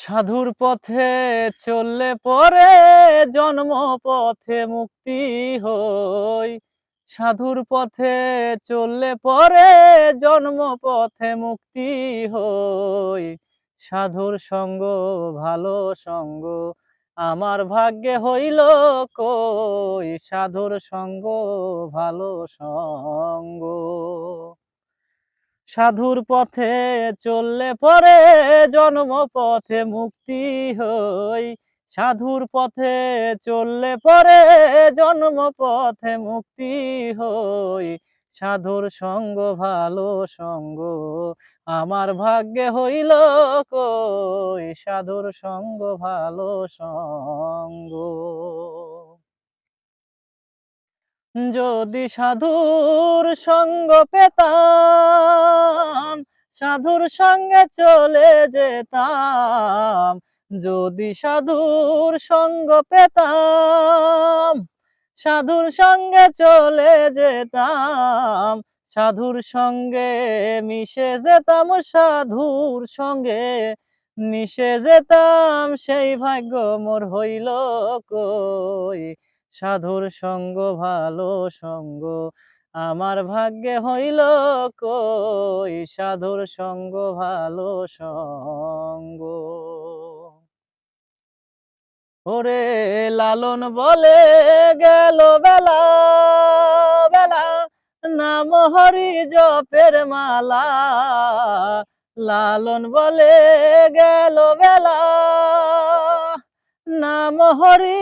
সাধুর পথে চললে পরে জন্ম পথে মুক্তি হই। সাধুর পথে চললে পরে জন্ম পথে মুক্তি হই। সাধুর সঙ্গ, ভালো সঙ্গ, আমার ভাগ্যে হইল কই? সাধুর সঙ্গ, ভালো সঙ্গ। সাধুর পথে চললে পরে জন্ম পথে মুক্তি হই। সাধুর পথে চললে পরে জন্ম পথে মুক্তি হই। সাধুর সঙ্গ, ভালো সঙ্গ আমার ভাগ্যে হইল কই? সাধুর সঙ্গ, ভালো সঙ্গ। যদি সাধুর সঙ্গ পেতাম সাধুর সঙ্গে চলে যেতাম। যদি সাধুর সঙ্গ পেতাম, সাধুর সঙ্গে চলে যেতাম। সাধুর সঙ্গে মিশে যেতাম, সাধুর সঙ্গে মিশে যেতাম। সেই ভাগ্য মোর হইল কই? সাধুর সঙ্গ, ভালো সঙ্গ আমার ভাগ্যে হইল কই সাধুর সঙ্গ, ভালো সঙ্গ। ওরে লালন বলে গেল বেলা বেলা, নাম হরি জপের মালা। লালন বলে গেল বেলা, নাম হরি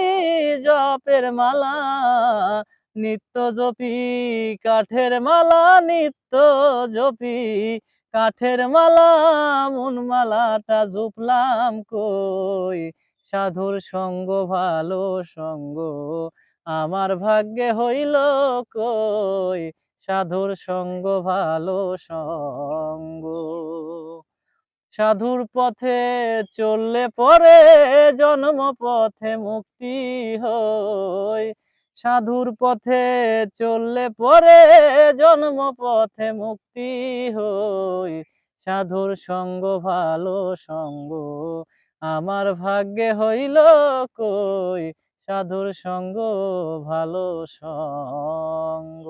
জপের মালা। নিত্য জপি, কাঠের মালা, নিত্য জপি, কাঠের মালা, মন মালাটা জুপলাম কই? সাধুর সঙ্গ, ভালো সঙ্গ, আমার ভাগ্যে হইল কই? সাধুর সঙ্গ, ভালো সঙ্গ। সাধুর পথে চললে পরে জন্ম পথে মুক্তি হই। সাধুর পথে চললে পরে জন্ম পথে মুক্তি হই। সাধুর সঙ্গ, ভালো সঙ্গ, আমার ভাগ্যে হইল কই? সাধুর সঙ্গ, ভালো সঙ্গ।